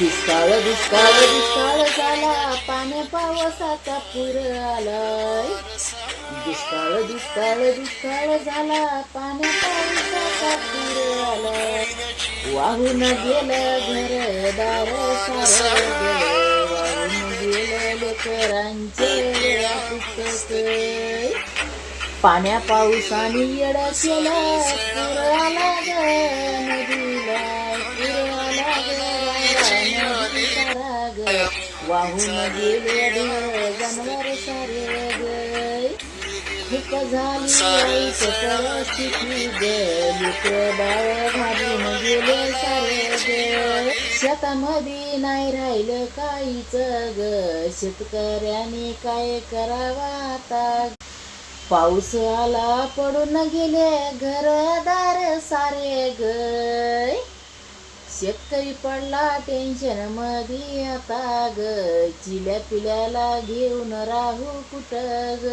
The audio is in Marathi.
दुष्काळ दुष्काळ दुष्काळ झाला. पाण्या पावसाचा पूर आलाय. दुष्काळ दुष्काळ दुष्काळ झाला. पाण्या पावसाचा पूर आलाय. वाहून गेलं घर दार ग. वाहून गेलं लेकरांचे पुस्तक. पाण्या पावसाने येडा केला. पूर आला ग. ग वाहून गेले ढोर जनावर सारे ग खूप झाली स्थिती परिस्थिती ग लेकर बाळ घालून गेले सारे ग शेतामध्ये नाही राहिलं काहीच ग शेतकऱ्याने काय करावा आता? पाऊस आला पडून गेले घरदार सारे ग शेतकरी पडला टेन्शन मधी आता ग. चिल्या पिल्याला घेऊन राहू कुठं ग?